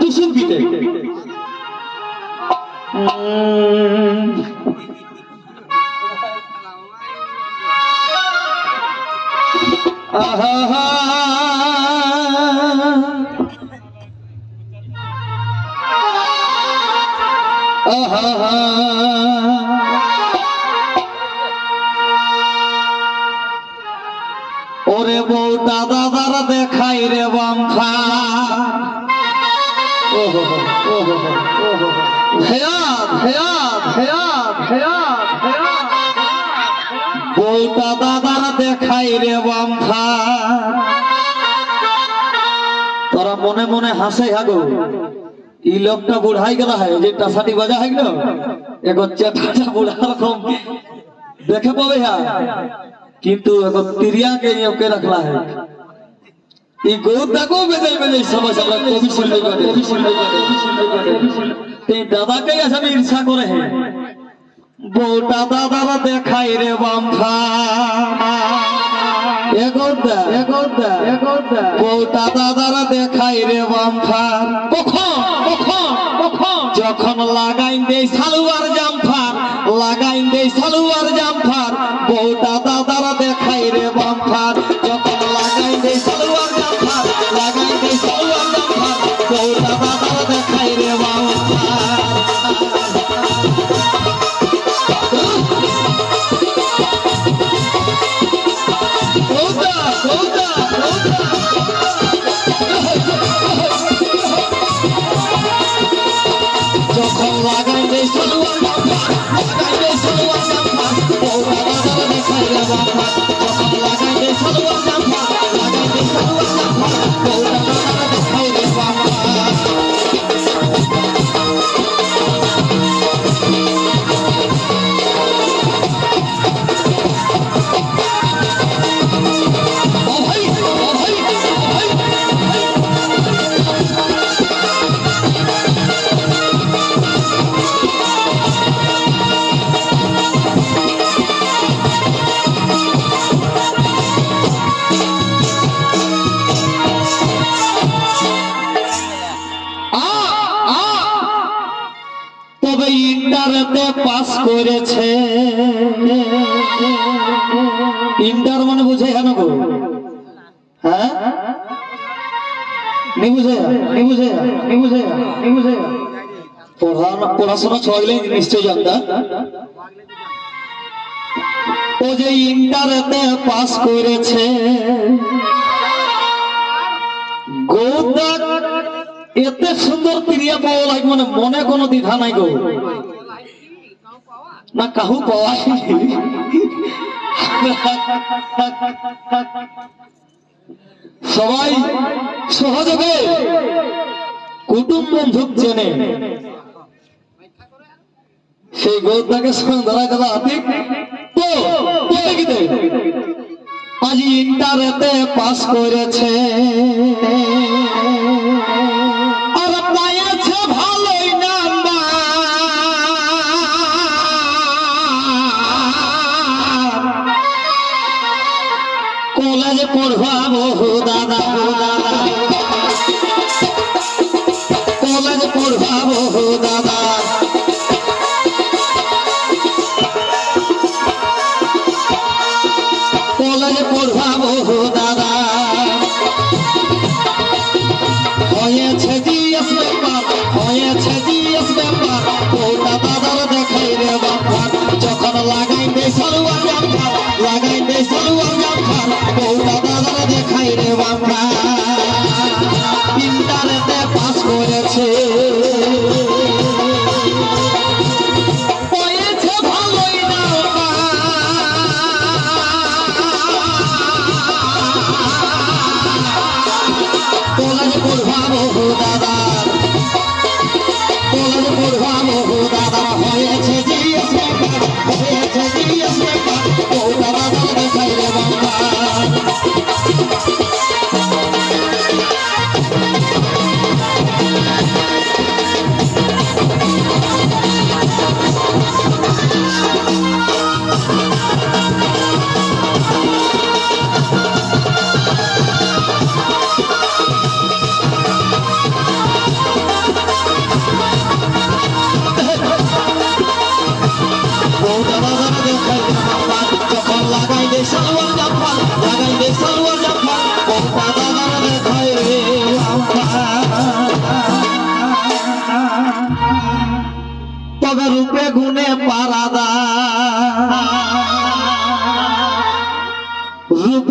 দুসুর পিঠে ওরে বউ দাদা দাদা দেখাই ওহো ওহো ওহো হেয়াত হেয়াত হেয়াত হেয়াত হেয়াত বউ দাদা দাদা দেখাই রে বামফা তোরা মনে মনে হাসে হাগো। ই লোকটা বুড়াই গেল হয় যে টাসাটি বাজা হয় গেল। এখন বুড়া রকম। দেখে পাবে হ্যাঁ। কিন্তু এখন তিরিয়াকে ওকে রাখলা है যখন লাগাই দেয় সালুয়ার করেছে। ইন্টার মানে বুঝে হ্যাঁ? পড়াশোনা ও যে পাস করেছে। এতে সুন্দর ক্রিয়া পাওয়া লাগে মানে মনে কোনো দ্বিধা নাই গো। না কাহু পাওয়া সবাই সহযোগে। কুটুম বন্ধুক চেনে। সেই গৌদাকে সঙ্গে ধরা গেল হাতি দেখিতে আজ ইন্টারেতে পাস করেছে। oh,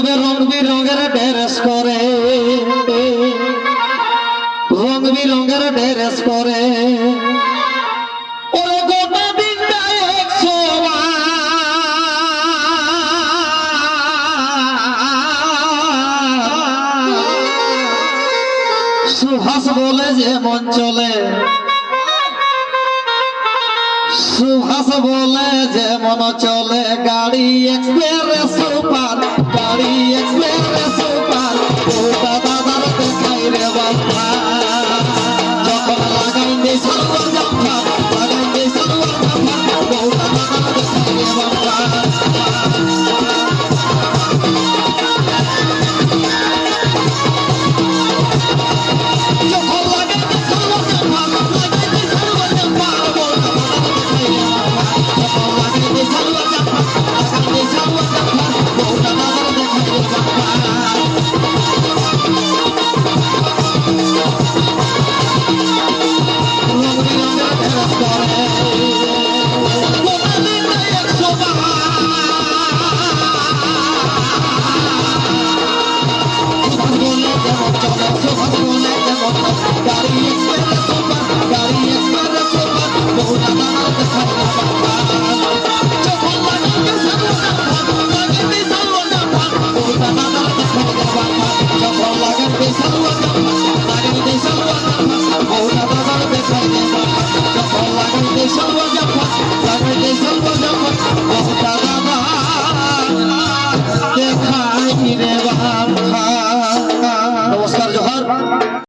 তবে রং বিরঙের ড্রেস করে রং বিরঙের ড্রেস করে সুহাস বলে যে মন চলে। সুহাস বলে যে মন চলে। গাড়ি, এক্সপ্রেস